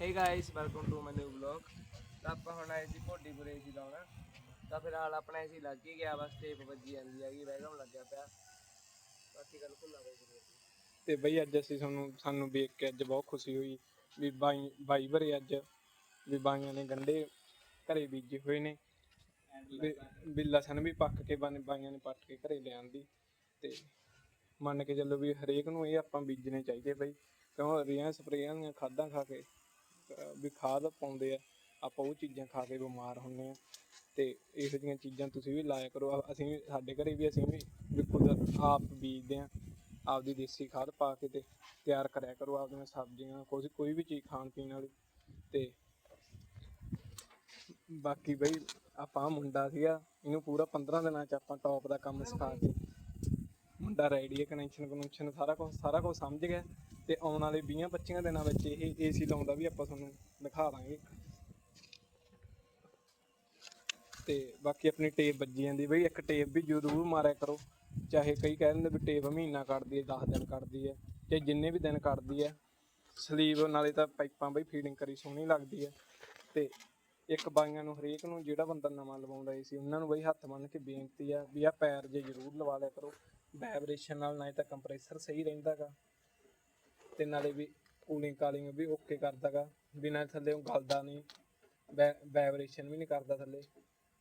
Hey guys welcome to my new vlog ਤਾਂ ਆਪਾਂ ਹੁਣ ਆਏ ਸੀ ਭੋਡੀਪੁਰੇ ਸੀ ਲਾਉਣਾ। ਤਾਂ ਫਿਲਹਾਲ ਆਪਣਾ ਏਸੀ ਲੱਗ ਹੀ ਗਿਆ, ਬਸ ਟੇਪ ਵੱਜੀ ਜਾਂਦੀ ਹੈਗੀ ਵੈਗਮ ਲੱਗਿਆ ਪਿਆ। ਬਾਕੀ ਗੱਲ ਭੁੱਲਾ ਗਈ ਤੇ ਬਈ ਅੱਜ ਅਸੀਂ ਤੁਹਾਨੂੰ, ਸਾਨੂੰ ਵੇਖ ਕੇ ਅੱਜ ਬਹੁਤ ਖੁਸ਼ੀ ਹੋਈ। ਵੀ ਬਾਈ ਬਾਈ ਭਰੇ ਅੱਜ। ਵੀ ਬਾਈਆਂ ਨੇ ਗੰਡੇ ਘਰੇ ਬੀਜੇ ਹੋਏ ਨੇ। ਵੀ- ਲਸਣ ਵੀ ਪੱਕ ਕੇ ਬਨ ਬਾਈਆਂ ਨੇ ਪੱਟ ਕੇ ਘਰੇ ਲਿਆਂਦੀ ਤੇ ਮੰਨ ਕੇ ਚੱਲੋ ਵੀ ਹਰੇਕ ਨੂੰ ਇਹ ਆਪਾਂ ਬੀਜਣੇ ਚਾਹੀਦੇ ਬਈ। ਕਿਉਂ? ਰੀਆਂ ਸਪਰੇਆਂ ਦੀਆਂ ਖਾਦਾਂ ਖਾ ਕੇ। ਵੀ ਖਾਦ ਪਾਉਂਦੇ ਆ, ਆਪਾਂ ਉਹ ਚੀਜ਼ਾਂ ਖਾ ਕੇ ਬਿਮਾਰ ਹੁੰਨੇ ਆ। ਤੇ ਇਹੋ ਜਿਹੀਆਂ ਚੀਜ਼ਾਂ ਤੁਸੀਂ ਵੀ ਲਾਇਆ ਕਰੋ। ਅਸੀਂ ਵੀ, ਸਾਡੇ ਘਰੇ ਵੀ ਅਸੀਂ ਵੀ ਵੀ ਖੁਦ ਆਪ ਬੀਜਦੇ ਆ, ਆਪਦੀ ਦੇਸੀ ਖਾਦ ਪਾ ਕੇ ਤੇ ਤਿਆਰ ਕਰਿਆ ਕਰੋ ਆਪਦੀਆਂ ਸਬਜ਼ੀਆਂ ਕੋਈ ਕੋਈ ਵੀ ਚੀਜ਼ ਖਾਣ ਪੀਣ ਵਾਲੀ। ਤੇ ਬਾਕੀ ਬਈ, ਆਪਾਂ ਮੁੰਡਾ ਸੀਗਾ, ਇਹਨੂੰ ਪੂਰਾ 15 ਦਿਨਾਂ ਚ ਆਪਾਂ ਟੌਪ ਦਾ ਕੰਮ ਸਿਖਾ ਕੇ ਮੁੰਡਾ ਰੈਡੀ ਕਨੈਕਸ਼ਨ ਕਨੈਕਸ਼ਨ ਸਾਰਾ ਕੁਝ ਸਾਰਾ ਕੁਝ ਸਮਝ ਗਿਆ ਤੇ ਆਉਣ ਵਾਲੇ 20 25 ਦਿਨਾਂ ਵਿੱਚ ਇਹ ਏਸੀ ਲਾਉਂਦਾ ਵੀ ਆਪਾਂ ਤੁਹਾਨੂੰ ਦਿਖਾ ਦਾਂਗੇ। ਤੇ ਬਾਕੀ ਆਪਣੀ ਟੇਪ ਵੱਜੀ ਜਾਂਦੀ ਬਈ, ਇੱਕ ਟੇਪ ਵੀ ਜ਼ਰੂਰ ਮਾਰਿਆ ਕਰੋ। ਚਾਹੇ ਕਈ ਕਹਿ ਦਿੰਦੇ ਵੀ ਟੇਪ ਮਹੀਨਾ ਕੱਢਦੀ ਹੈ 10 ਦਿਨ ਕੱਢਦੀ ਹੈ ਤੇ ਜਿੰਨੇ ਵੀ ਦਿਨ ਕੱਢਦੀ ਹੈ। ਸਲੀਵ ਨਾਲੇ ਤਾਂ ਪਾਈਪਾਂ ਬਈ ਫੀਡਿੰਗ ਕਰੀ ਸੋਹਣੀ ਲੱਗਦੀ ਹੈ। ਤੇ ਇੱਕ ਬਾਈਆਂ ਨੂੰ ਹਰੇਕ ਨੂੰ ਜਿਹੜਾ ਬੰਦਾ ਨਵਾਂ ਲਵਾਉਂਦਾ ਸੀ ਉਹਨਾਂ ਨੂੰ ਬਈ ਹੱਥ ਬੰਨ ਕੇ ਬੇਨਤੀ ਆ ਵੀ ਆ ਪੈਰ ਜੇ ਜ਼ਰੂਰ ਲਵਾ ਲਿਆ ਕਰੋ। ਵਾਈਬ੍ਰੇਸ਼ਨ ਨਾਲ ਨਾ ਤਾਂ ਕੰਪਰੈਸਰ ਸਹੀ ਰਹਿੰਦਾਗਾ ਤੇ ਨਾਲੇ ਵੀ ਕੂਲਿੰਗ ਕਾਲਿੰਗ ਵੀ ਓਕੇ ਕਰਦਾਗਾ ਬਿਨਾਂ ਥੱਲੇ ਉਹ ਗਲਦਾ ਨਹੀਂ ਵਾਈਬ੍ਰੇਸ਼ਨ ਵੀ ਨਹੀਂ ਕਰਦਾ ਥੱਲੇ।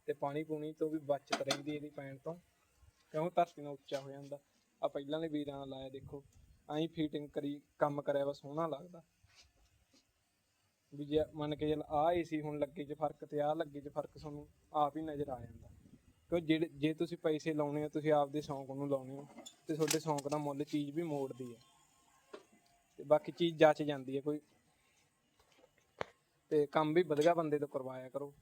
ਤੇ ਪਾਣੀ ਪੂਣੀ ਤੋਂ ਵੀ ਬਚਤ ਰਹਿੰਦੀ ਇਹਦੀ ਪੈਣ ਤੋਂ। ਕਿਉਂ? ਧਰਤੀ ਨਾਲ ਉੱਚਾ ਹੋ ਜਾਂਦਾ। ਆ ਪਹਿਲਾਂ ਦੇ ਵੀਰਾਂ ਨਾਲ ਲਾਇਆ ਦੇਖੋ। ਐਂ ਫੀਟਿੰਗ ਕਰੀ, ਕੰਮ ਕਰਿਆ ਵਾ ਸੋਹਣਾ ਲੱਗਦਾ। ਵੀ ਜੇ ਮੰਨ ਕੇ ਚੱਲ ਆ ਏਸੀ ਹੁਣ ਲੱਗੇ ਚ ਫ਼ਰਕ ਤੇ ਆ ਲੱਗੇ ਚ ਫ਼ਰਕ, ਤੁਹਾਨੂੰ ਆਪ ਹੀ ਨਜ਼ਰ ਆ ਜਾਂਦਾ। ਕਿਉਂ ਜਿਹੜੇ ਜੇ ਤੁਸੀਂ ਪੈਸੇ ਲਾਉਣੇ ਆ ਤੁਸੀਂ ਆਪਦੇ ਸ਼ੌਂਕ ਨੂੰ ਲਾਉਣੇ ਹੋ ਤੇ ਤੁਹਾਡੇ ਸ਼ੌਂਕ ਦਾ ਮੁੱਲ ਚੀਜ਼ ਵੀ ਮੋੜਦੀ ਹੈ ਤੇ ਬਾਕੀ ਚੀਜ਼ ਜੱਚ ਜਾਂਦੀ ਹੈ ਕੋਈ। ਤੇ ਕੰਮ ਵੀ ਵਧੀਆ ਬੰਦੇ ਤੋਂ ਕਰਵਾਇਆ ਕਰੋ।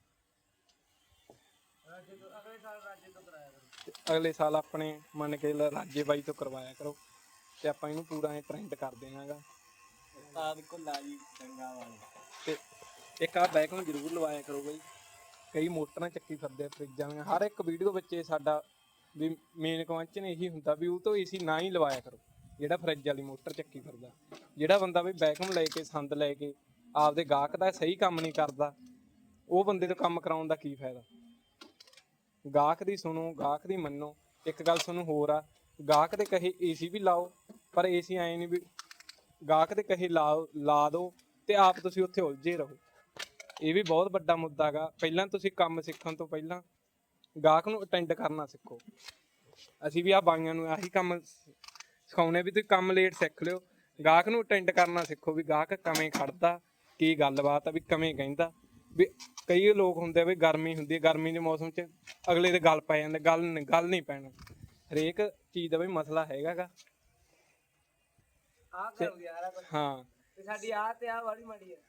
ਅਗਲੇ ਸਾਲ ਰਾਜੇ ਤੋਂ ਕਰਾਇਆ ਕਰੋ ਤੇ ਅਗਲੇ ਸਾਲ ਆਪਣੇ ਮੰਨ ਕੇ ਰਾਜੇ ਬਾਈ ਤੋਂ ਕਰਵਾਇਆ ਕਰੋ। ਤੇ ਆਪਾਂ ਇਹਨੂੰ ਪੂਰਾ ਟ੍ਰੈਂਡ ਕਰ ਦੇਣਾਗਾ ਆਦ ਕੋ ਲਾਈ ਡੰਗਾ ਵਾਲੇ। ਤੇ ਇੱਕ ਆ ਬੈਕ ਨੂੰ ਜ਼ਰੂਰ ਲਵਾਇਆ ਕਰੋ ਬਈ। ਕਈ ਮੋਟਰਾਂ ਚੱਕੀ ਫਿਰਦੇ ਆ ਫਰਿੱਜਾਂ ਦੀਆਂ। ਹਰ ਇੱਕ ਵੀਡੀਓ ਵਿੱਚ ਇਹ ਸਾਡਾ ਵੀ ਮੇਨ ਕਵੰਚਨ ਇਹੀ ਹੁੰਦਾ ਵੀ ਉਹ ਤੋਂ ਏਸੀ ਨਾ ਹੀ ਲਵਾਇਆ ਕਰੋ, ਜਿਹੜਾ ਫਰਿੱਜ ਵਾਲੀ ਮੋਟਰ ਚੱਕੀ ਫਿਰਦਾ। ਜਿਹੜਾ ਬੰਦਾ ਵੀ ਬੈਕਮ ਲੈ ਕੇ, ਸੰਦ ਲੈ ਕੇ ਆਪਦੇ ਗਾਹਕ ਦਾ ਸਹੀ ਕੰਮ ਨਹੀਂ ਕਰਦਾ, ਉਹ ਬੰਦੇ ਤੋਂ ਕੰਮ ਕਰਾਉਣ ਦਾ ਕੀ ਫਾਇਦਾ? ਗਾਹਕ ਦੀ ਸੁਣੋ, ਗਾਹਕ ਦੀ ਮੰਨੋ। ਇੱਕ ਗੱਲ ਤੁਹਾਨੂੰ ਹੋਰ ਆ, ਗਾਹਕ ਦੇ ਕਹੇ ਏਸੀ ਵੀ ਲਾਓ, ਪਰ ਏਸੀ ਐ ਨਹੀਂ ਵੀ ਗਾਹਕ ਦੇ ਕਹੇ ਲਾਓ ਲਾ ਦਿਓ ਤੇ ਆਪ ਤੁਸੀਂ ਉੱਥੇ ਉਲਝੇ ਰਹੋ। ਇਹ ਵੀ ਬਹੁਤ ਵੱਡਾ ਮੁੱਦਾ ਹੈਗਾ। ਪਹਿਲਾਂ ਤੁਸੀਂ ਕੰਮ ਸਿੱਖਣ ਤੋਂ ਪਹਿਲਾਂ ਗਾਹਕ ਨੂੰ ਅਟੈਂਡ ਕਰਨਾ ਸਿੱਖੋ। ਅਸੀਂ ਵੀ ਆ ਬਾਈਆਂ ਨੂੰ ਆਹੀ ਕੰਮ ਸਿਖਾਉਨੇ ਵੀ ਤੁਸੀਂ ਕੰਮ ਲੇਟ ਸਿੱਖ ਲਿਓ। ਗਾਹਕ ਨੂੰ ਅਟੈਂਡ ਕਰਨਾ ਸਿੱਖੋ ਵੀ ਗਾਹਕ ਕਵੇਂ ਖੜਦਾ ਕੀ ਗੱਲਬਾਤ ਆ ਵੀ ਕਵੇਂ ਕਹਿੰਦਾ। ਵੀ ਕਈ ਲੋਕ ਹੁੰਦੇ ਆ ਵੀ ਗਰਮੀ ਹੁੰਦੀ ਹੈ ਗਰਮੀ ਦੇ ਮੌਸਮ 'ਚ ਅਗਲੇ ਦੇ ਗੱਲ ਪੈ ਜਾਂਦੇ ਗੱਲ ਗੱਲ ਨਹੀਂ ਪੈਣਾ। ਹਰੇਕ ਚੀਜ਼ ਦਾ ਵੀ ਮਸਲਾ ਹੈਗਾਗਾ ਆ ਕਰੋ ਯਾਰ। ਹਾਂ। ਤੇ ਸਾਡੀ ਆ ਤੇ ਆ ਵਾਲੀ ਮਾੜੀ ਹੈ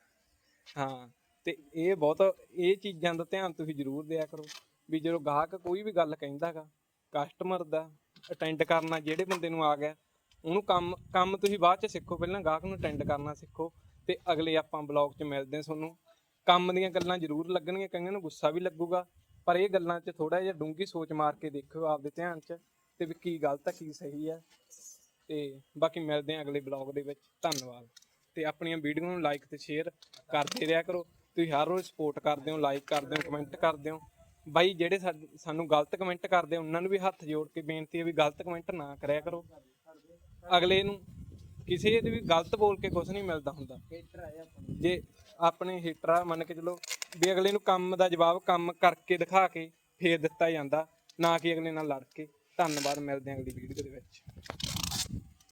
ਹਾਂ। ਤੇ ਇਹ ਬਹੁਤ, ਇਹ ਚੀਜ਼ਾਂ ਦਾ ਧਿਆਨ ਤੁਸੀਂ ਜ਼ਰੂਰ ਦਿਆ ਕਰੋ ਵੀ ਜਦੋਂ ਗਾਹਕ ਕੋਈ ਵੀ ਗੱਲ ਕਹਿੰਦਾਗਾ ਕਸਟਮਰ ਦਾ ਅਟੈਂਡ ਕਰਨਾ, ਜਿਹੜੇ ਬੰਦੇ ਨੂੰ ਆ ਗਿਆ, ਉਹਨੂੰ ਕੰਮ ਕੰਮ ਤੁਸੀਂ ਬਾਅਦ ਚ ਸਿੱਖੋ, ਪਹਿਲਾਂ ਗਾਹਕ ਨੂੰ ਅਟੈਂਡ ਕਰਨਾ ਸਿੱਖੋ ਤੇ ਅਗਲੇ ਆਪਾਂ ਬਲੌਗ 'ਚ ਮਿਲਦੇ ਹਾਂ ਤੁਹਾਨੂੰ। ਕੰਮ ਦੀਆਂ ਗੱਲਾਂ ਜ਼ਰੂਰ ਲੱਗਣਗੀਆਂ, ਕਈਆਂ ਨੂੰ ਗੁੱਸਾ ਵੀ ਲੱਗੂਗਾ, ਪਰ ਇਹ ਗੱਲਾਂ 'ਚ ਥੋੜਾ ਜਿਹਾ ਡੂੰਗੀ ਸੋਚ ਮਾਰ ਕੇ ਦੇਖਿਓ ਆਪਦੇ ਧਿਆਨ 'ਚ ਤੇ ਵੀ ਕੀ ਗਲਤ ਆ, ਕੀ ਸਹੀ ਆ। ਤੇ ਬਾਕੀ ਮਿਲਦੇ ਹਾਂ ਅਗਲੇ ਬਲੌਗ ਦੇ ਵਿੱਚ। ਧੰਨਵਾਦ। ਤੇ ਆਪਣੀਆਂ ਵੀਡੀਓ ਨੂੰ ਲਾਈਕ ਤੇ ਸ਼ੇਅਰ ਕਰਦੇ ਰਿਹਾ ਕਰੋ। ਤੁਸੀਂ ਹਰ ਰੋਜ਼ ਸਪੋਰਟ ਕਰਦੇ ਹੋ ਲਾਈਕ ਕਰਦੇ ਹੋ ਕਮੈਂਟ ਕਰਦੇ ਹੋ। ਬਾਈ, ਜਿਹੜੇ ਸਾਡ- ਸਾਨੂੰ ਗਲਤ ਕਮੈਂਟ ਕਰਦੇ ਉਹਨਾਂ ਨੂੰ ਵੀ ਹੱਥ ਜੋੜ ਕੇ ਬੇਨਤੀ ਹੈ ਵੀ ਗਲਤ ਕਮੈਂਟ ਨਾ ਕਰਿਆ ਕਰੋ। ਅਗਲੇ ਨੂੰ ਕਿਸੇ ਦੇ ਵੀ ਗਲਤ ਬੋਲ ਕੇ ਕੁਝ ਨਹੀਂ ਮਿਲਦਾ ਹੁੰਦਾ। ਜੇ ਆਪਣੇ ਹੀਟਰ ਮੰਨ ਕੇ ਚਲੋ, ਵੀ ਅਗਲੇ ਨੂੰ ਕੰਮ ਦਾ ਜਵਾਬ ਕੰਮ ਕਰਕੇ ਦਿਖਾ ਕੇ ਫੇਰ ਦਿੱਤਾ ਜਾਂਦਾ, ਨਾ ਕਿ ਅਗਲੇ ਨਾਲ ਲੜ ਕੇ। ਧੰਨਵਾਦ, ਮਿਲਦੇ ਹਾਂ ਅਗਲੀ ਵੀਡੀਓ ਦੇ ਵਿੱਚ।